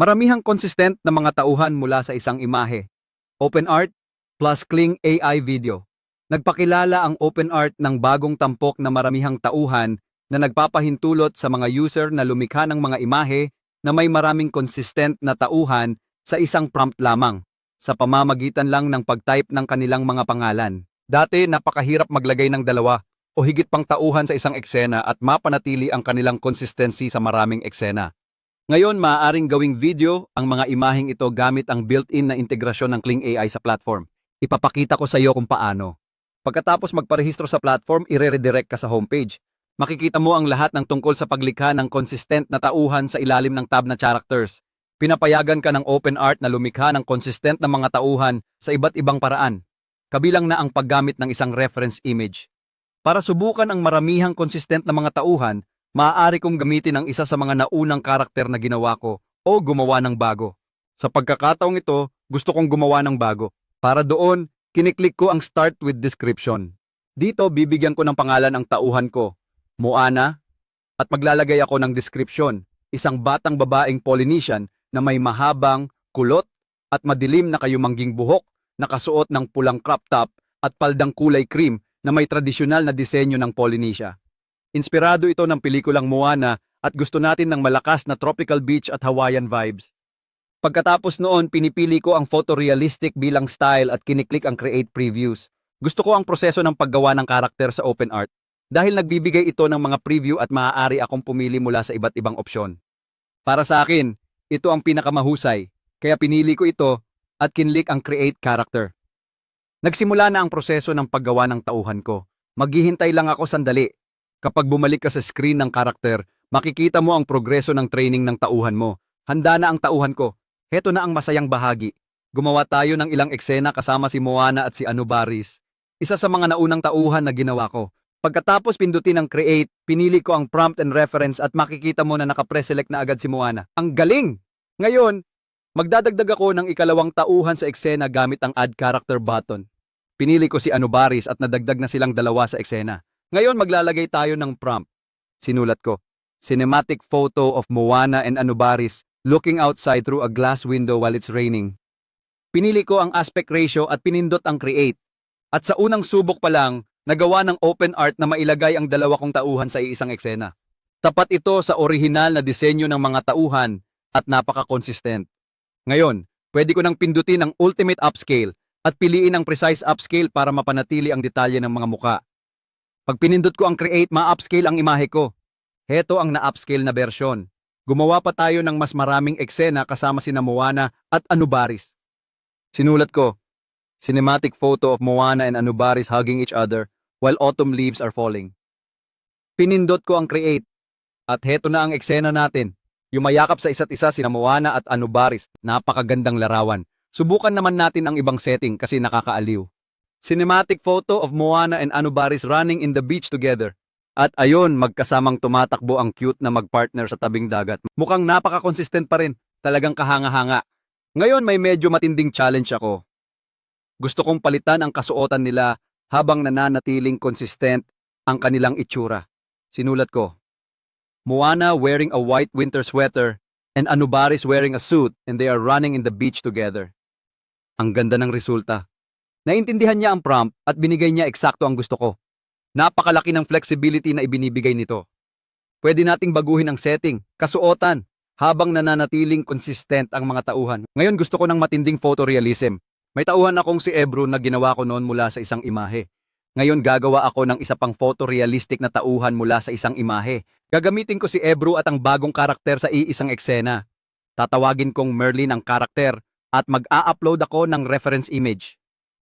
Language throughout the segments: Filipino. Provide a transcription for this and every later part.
Maramihang consistent na mga tauhan mula sa isang imahe. OpenArt plus Kling AI Video. Nagpakilala ang OpenArt ng bagong tampok na maramihang tauhan na nagpapahintulot sa mga user na lumikha ng mga imahe na may maraming consistent na tauhan sa isang prompt lamang sa pamamagitan lang ng pag-type ng kanilang mga pangalan. Dati napakahirap maglagay ng dalawa o higit pang tauhan sa isang eksena at mapanatili ang kanilang consistency sa maraming eksena. Ngayon, maaaring gawing video ang mga imaheng ito gamit ang built-in na integrasyon ng Kling AI sa platform. Ipapakita ko sa iyo kung paano. Pagkatapos magparehistro sa platform, ire-redirect ka sa homepage. Makikita mo ang lahat ng tungkol sa paglikha ng consistent na tauhan sa ilalim ng tab na characters. Pinapayagan ka ng OpenArt na lumikha ng consistent na mga tauhan sa iba't ibang paraan. Kabilang na ang paggamit ng isang reference image. Para subukan ang maramihang consistent na mga tauhan, maaari kong gamitin ang isa sa mga naunang karakter na ginawa ko o gumawa ng bago. Sa pagkakataong ito, gusto kong gumawa ng bago. Para doon, kiniklik ko ang Start with Description. Dito, bibigyan ko ng pangalan ang tauhan ko, Moana, at maglalagay ako ng description, isang batang babaeng Polynesian na may mahabang, kulot, at madilim na kayumangging buhok, nakasuot ng pulang crop top at paldang kulay cream na may tradisyonal na disenyo ng Polynesia. Inspirado ito ng pelikulang Moana at gusto natin ng malakas na tropical beach at Hawaiian vibes. Pagkatapos noon, pinipili ko ang photorealistic bilang style at kiniklik ang create previews. Gusto ko ang proseso ng paggawa ng karakter sa OpenArt dahil nagbibigay ito ng mga preview at maaari akong pumili mula sa iba't ibang opsyon. Para sa akin, ito ang pinakamahusay, kaya pinili ko ito at kinlik ang create character. Nagsimula na ang proseso ng paggawa ng tauhan ko. Maghihintay lang ako sandali. Kapag bumalik ka sa screen ng karakter, makikita mo ang progreso ng training ng tauhan mo. Handa na ang tauhan ko. Heto na ang masayang bahagi. Gumawa tayo ng ilang eksena kasama si Moana at si Anubaris. Isa sa mga naunang tauhan na ginawa ko. Pagkatapos pindutin ang create, pinili ko ang prompt and reference at makikita mo na nakapreselect na agad si Moana. Ang galing! Ngayon, magdadagdag ako ng ikalawang tauhan sa eksena gamit ang add character button. Pinili ko si Anubaris at nadagdag na silang dalawa sa eksena. Ngayon maglalagay tayo ng prompt. Sinulat ko, Cinematic photo of Moana and Anubaris looking outside through a glass window while it's raining. Pinili ko ang aspect ratio at pinindot ang create. At sa unang subok pa lang, nagawa ng OpenArt na mailagay ang dalawa kong tauhan sa iisang eksena. Tapat ito sa orihinal na disenyo ng mga tauhan at napaka-consistent. Ngayon, pwede ko nang pindutin ang ultimate upscale at piliin ang precise upscale para mapanatili ang detalye ng mga muka. Pag pinindot ko ang create, ma-upscale ang imahe ko. Heto ang na-upscale na bersyon. Gumawa pa tayo ng mas maraming eksena kasama si Moana at Anubaris. Sinulat ko, Cinematic photo of Moana and Anubaris hugging each other while autumn leaves are falling. Pinindot ko ang create at heto na ang eksena natin. Yumayakap sa isa't isa sina Moana at Anubaris. Napakagandang larawan. Subukan naman natin ang ibang setting kasi nakakaaliw. Cinematic photo of Moana and Anubaris running in the beach together. At ayon, magkasamang tumatakbo ang cute na magpartner sa tabing dagat. Mukhang napaka-consistent pa rin. Talagang kahanga-hanga. Ngayon may medyo matinding challenge ako. Gusto kong palitan ang kasuotan nila habang nananatiling consistent ang kanilang itsura. Sinulat ko, Moana wearing a white winter sweater and Anubaris wearing a suit and they are running in the beach together. Ang ganda ng resulta. Naintindihan niya ang prompt at binigay niya eksakto ang gusto ko. Napakalaki ng flexibility na ibinibigay nito. Pwede nating baguhin ang setting, kasuotan, habang nananatiling consistent ang mga tauhan. Ngayon gusto ko ng matinding photorealism. May tauhan akong si Ebro na ginawa ko noon mula sa isang imahe. Ngayon gagawa ako ng isa pang photorealistic na tauhan mula sa isang imahe. Gagamitin ko si Ebro at ang bagong karakter sa iisang eksena. Tatawagin kong Merlin ang karakter at mag-a-upload ako ng reference image.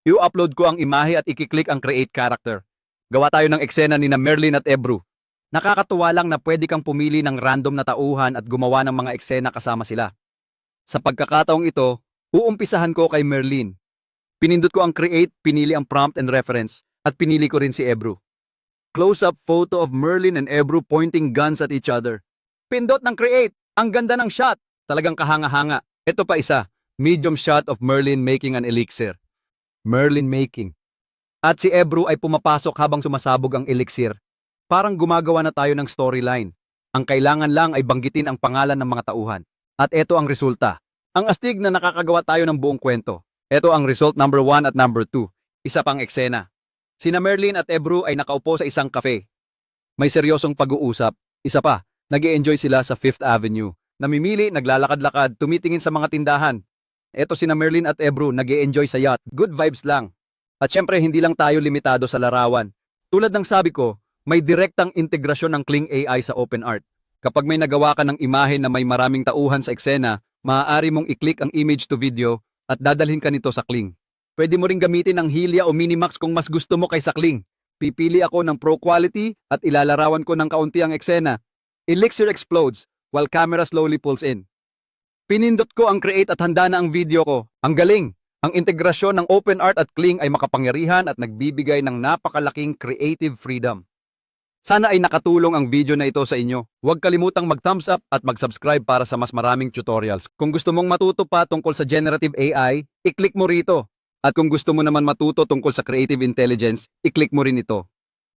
I-upload ko ang imahe at ikiklik ang create character. Gawa tayo ng eksena ni na Merlin at Ebru. Nakakatuwa lang na pwede kang pumili ng random na tauhan at gumawa ng mga eksena kasama sila. Sa pagkakataong ito, uumpisahan ko kay Merlin. Pinindot ko ang create, pinili ang prompt and reference, at pinili ko rin si Ebru. Close-up photo of Merlin and Ebru pointing guns at each other. Pindot ng create, ang ganda ng shot. Talagang kahanga-hanga. Ito pa isa, medium shot of Merlin making an elixir. Merlin making. At si Ebru ay pumapasok habang sumasabog ang elixir. Parang gumagawa na tayo ng storyline. Ang kailangan lang ay banggitin ang pangalan ng mga tauhan. At ito ang resulta. Ang astig na nakakagawa tayo ng buong kwento. Ito ang result number 1 at number 2. Isa pang eksena. Sina Merlin at Ebru ay nakaupo sa isang cafe. May seryosong pag-uusap. Isa pa, nag enjoy sila sa Fifth Avenue. Namimili, naglalakad-lakad, tumitingin sa mga tindahan. Eto sina Merlin at Ebru nag enjoy sa yacht. Good vibes lang. At syempre, hindi lang tayo limitado sa larawan. Tulad ng sabi ko, may direktang integrasyon ng Kling AI sa OpenArt. Kapag may nagawa ka ng imahe na may maraming tauhan sa eksena, maaari mong i-click ang image to video at dadalhin ka nito sa Kling. Pwede mo rin gamitin ang Helia o Minimax kung mas gusto mo kaysa Kling. Pipili ako ng Pro Quality at ilalarawan ko ng kaunti ang eksena. Elixir explodes while camera slowly pulls in. Pinindot ko ang create at handa na ang video ko. Ang galing! Ang integrasyon ng OpenArt at Kling ay makapangyarihan at nagbibigay ng napakalaking creative freedom. Sana ay nakatulong ang video na ito sa inyo. Huwag kalimutang mag-thumbs up at mag-subscribe para sa mas maraming tutorials. Kung gusto mong matuto pa tungkol sa generative AI, i-click mo rito. At kung gusto mo naman matuto tungkol sa creative intelligence, i-click mo rin ito.